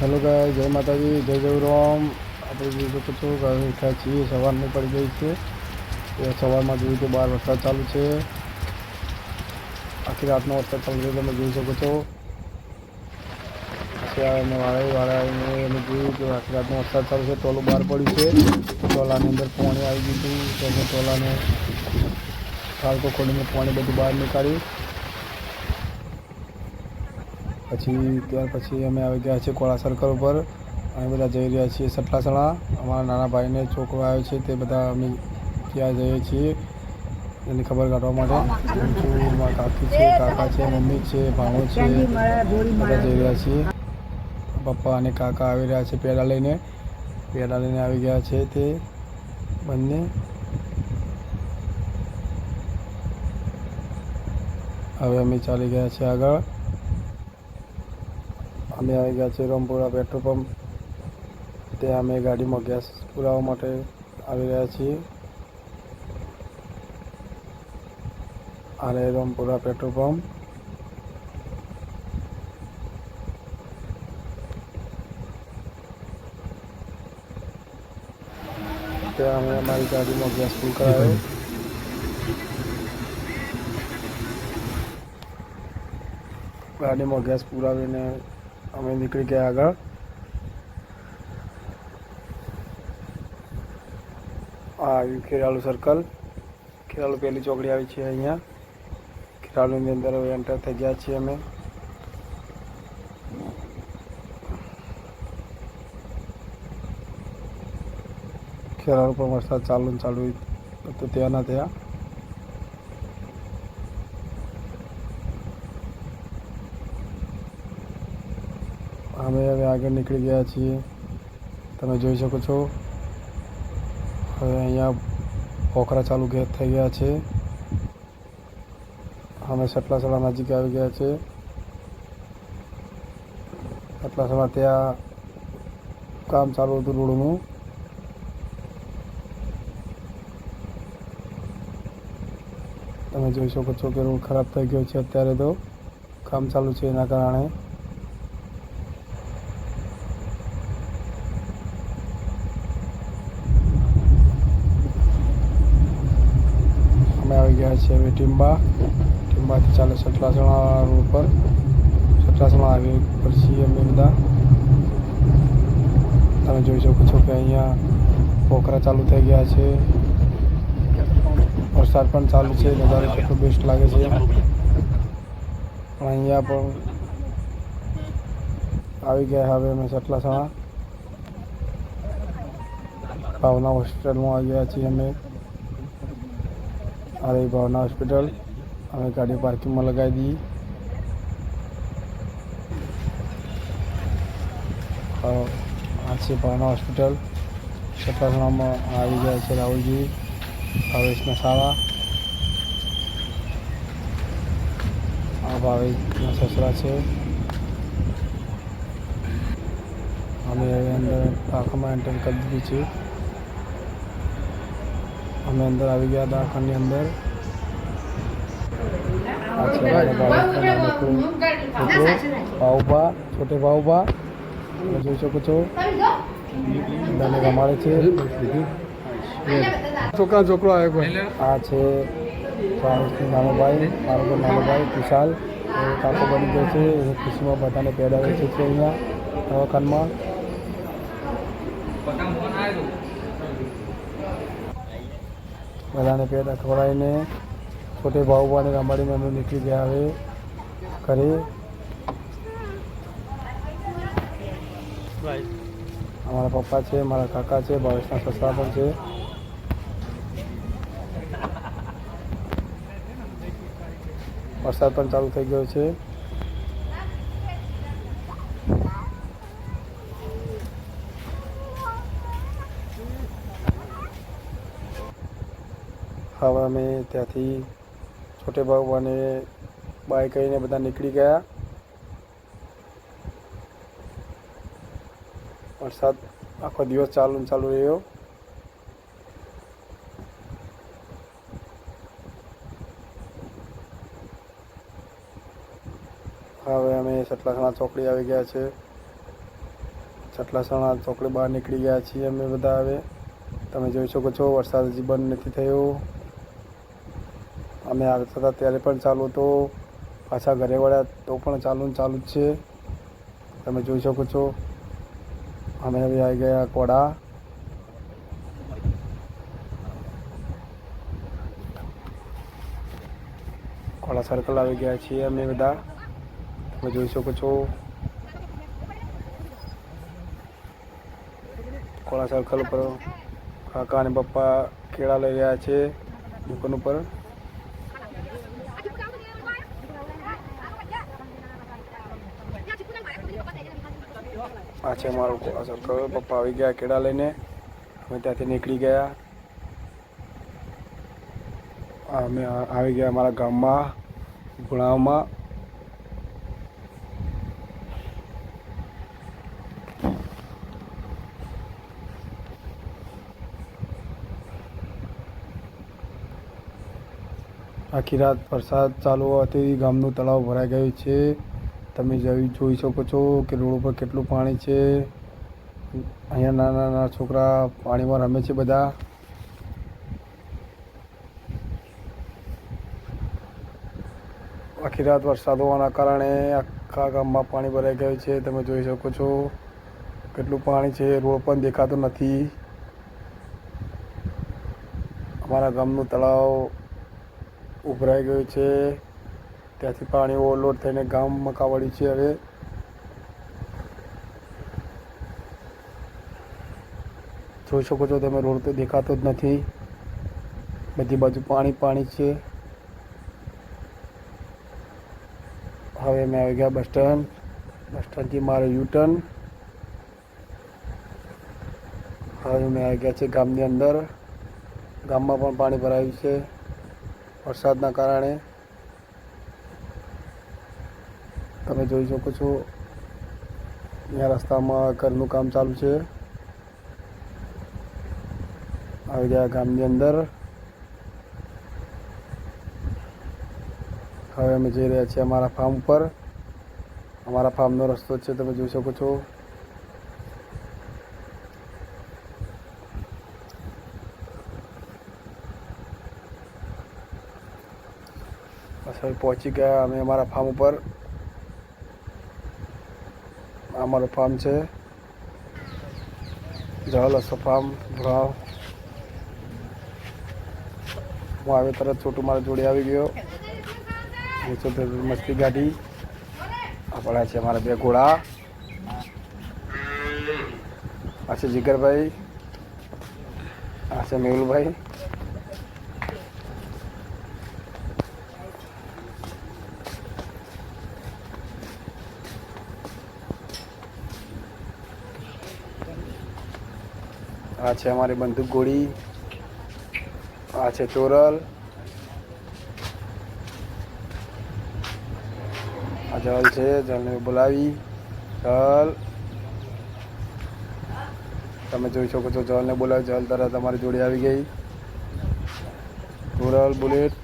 Hello ગાય જય માતાજી, જય જયરામ આપણે જોઈ શકો છો કે ઉઠ્યા છીએ સવારની પડી ગઈ છે. એ સવારમાં જોયું તો બહાર વરસાદ ચાલુ છે. આખી રાતનો વરસાદ ચાલુ છે, તમે જોઈ શકો છો. પછી વાળા વાળા આવીને અમે જોયું કે આખી રાતનો વરસાદ ચાલુ છે, ટોલું બહાર પડ્યું છે. ટોલાની અંદર પાણી આવી ગયું હતું, તો અમે ટોલાને ખાલકો ખોલીને પાણી બધું બહાર નીકાળ્યું. પછી ત્યાર પછી અમે આવી ગયા છીએ કોળા સર્કલ ઉપર. અમે બધા જઈ રહ્યા છીએ સટલાસણા. અમારા નાના ભાઈને છોકરો આવ્યો છે, તે બધા અમે ત્યાં જઈએ છીએ. એની ખબર કાઢવા માટે. કાકી છે, કાકા છે, મમ્મી છે, ભાણો છે. બધા જઈ રહ્યા છીએ. પપ્પા અને કાકા આવી રહ્યા છે પેડા લઈને. પેડા લઈને આવી ગયા છે તે બંને. હવે અમે ચાલી ગયા છીએ આગળ. અમે આવી ગયા છીએ રામપુરા પેટ્રોલ પંપ ત્યાં અમે ગાડીમાં ગેસ પુરાવવા માટે આવી રહ્યા છીએ આરે રામપુરા પેટ્રોલ પંપ ત્યાં અમે અમારી ગાડીમાં ગેસ ફૂલ કરાવ્યો ગાડીમાં ગેસ પુરાવીને અમે નીકળી ગયા આગળ. આ આવ્યું ખેરાલુ સર્કલ ખેરાલુ પહેલી ચોકડી આવી છે અહીંયા. ખેરાલુની અંદર હવે એન્ટર થઈ ગયા છીએ અમે. ખેરાલુ પર વરસાદ ચાલુ ચાલુ તો ત્યાં ના ત્યાં અમે હવે આગળ નીકળી ગયા છીએ. તમે જોઈ શકો છો. હવે અહીંયા પોખરા ચાલુ થઈ ગયા છે. અમે સટલાસળા નજીક આવી ગયા છે. સટલાસળા ત્યાં કામ ચાલુ હતું રોડનું. તમે જોઈ શકો છો કે રોડ ખરાબ થઈ ગયો છે અત્યારે તો. કામ ચાલુ છે એના કારણે. અમે છે હવે ટીમ્બા ટીમ્બાથી ચાલે સટલાસણા રોડ પર સટલાસણા આવી પર છીએ અમે બધા તમે જોઈ શકો છો કે અહીંયા પોખરા ચાલુ થઈ ગયા છે. વરસાદ પણ ચાલુ છે. નજારો કેટલો બેસ્ટ લાગે છે. પણ અહીંયા પણ આવી ગયા હવે અમે સટલાસણા ભાવના હોસ્પિટલમાં આવી ગયા છીએ અમે. આ રહી ભાવના હોસ્પિટલ. અમે ગાડી પાર્કિંગમાં લગાવી દઈએ આ છે ભાવના હોસ્પિટલ. સટાસણામાં આવી ગયા છે રાહુલજી. ભાવેશના શાળા. આ ભાવેશના સસરા છે. અમે અંદર પાકમાં એન્ટર કરી દીધી છે. અમે અંદર આવી ગયા અંદર. છે મારા છોકરો ભાઉભા છોટે ભાઉભા તમે જોઈ શકો છો. બધાને રમાડે છે. છોકરા છોકરો આવ્યો આ છે ભાવેશનો નાનો ભાઈ મારો પણ નાનો ભાઈ વિશાલ કાકો બની ગયો છે. ખુશીમાં બધાને પહેરાવે છે અહીંયા દવાખાનમાં. બધાને પેટ ખવડાવીને છોટે ભાઉભાને રમાડીને અમે નીકળી ગયા હવે ઘરે. અમારા પપ્પા છે, મારા કાકા છે, ભાવેશના સસરા પણ છે. વરસાદ પણ ચાલુ થઈ ગયો છે. હવે અમે ત્યાંથી છોટે બાબુ અને બાય કરીને બધા નીકળી ગયા. વરસાદ આખો દિવસ ચાલુ ચાલુ રહ્યો. હવે અમે સટલાસણા ચોકડી આવી ગયા છે. સટલાસણા ચોકડી બહાર નીકળી ગયા છીએ અમે બધા હવે. તમે જોઈ શકો છો વરસાદ હજી બંધ નથી થયો. અમે આવતા હતા ત્યારે પણ ચાલુ હતો. પાછા ઘરે વળ્યા તો પણ ચાલુ ને ચાલુ જ છે. તમે જોઈ શકો છો. અમે હવે આવી ગયા કોડા. કોડા સર્કલ આવી ગયા છીએ અમે બધા. તમે જોઈ શકો છો. કોળા સર્કલ ઉપર કાકા અને પપ્પા કેળા લઈ રહ્યા છે દુકાન ઉપર. આ છે અમારું સર્કલ પપ્પા આવી ગયા કેળા લઈને. અમે ત્યાંથી નીકળી ગયા. અમે આવી ગયા અમારા ગામમાં, ગુણાવમાં. આખી રાત વરસાદ ચાલુ હોવાથી ગામનું તળાવ ભરાઈ ગયું છે. તમે જોઈ જોઈ શકો છો કે રોડ ઉપર કેટલું પાણી છે. અહીંયા નાના નાના છોકરા પાણીમાં રમે છે બધા. આખી રાત વરસાદ હોવાના કારણે આખા ગામમાં પાણી ભરાઈ ગયું છે. તમે જોઈ શકો છો કેટલું પાણી છે. રોડ પણ દેખાતો નથી. અમારા ગામનું તળાવ ઉભરાઈ ગયું છે. ત્યાંથી પાણી ઓવરલોડ થઈને ગામમાં કાવડ્યું છે હવે. જોઈ શકો છો તમે રોડ તો દેખાતો જ નથી. બધી બાજુ પાણી પાણી છે. હવે મેં આવી ગયા બસ સ્ટેન્ડ. બસ સ્ટેન્ડથી મારે યુટર્ન. હવે મેં આવી ગયા છે ગામની અંદર. ગામમાં પણ પાણી ભરાયું છે વરસાદના કારણે તમે જોઈ શકો છો. અહીંયા રસ્તામાં ઘરનું કામ ચાલુ છે. આવી ગયા ગામની અંદર. હવે અમે જઈ રહ્યા છીએ અમારા ફાર્મ ઉપર. અમારા ફાર્મનો રસ્તો છે, તમે જોઈ શકો છો. બસ પહોંચી ગયા અમે અમારા ફાર્મ ઉપર. અમારું ફાર્મ છે. જળ હસો ફાર્મ ભરાવ હું આવે તરત છોટું મારા જોડે આવી ગયો. મસ્તી ગાડી. આપણા છે અમારા બે ઘોડા. આ છે જીગરભાઈ. આ છે મેહુલભાઈ. આ છે અમારી બંદૂક ગોળી. આ છે તોરલ આ જલ છે, જલને બોલાવી. જલ. તમે જોઈ શકો છો જલને બોલાવી. જલ તરત તમારી જોડે આવી ગઈ. તોરલ બુલેટ.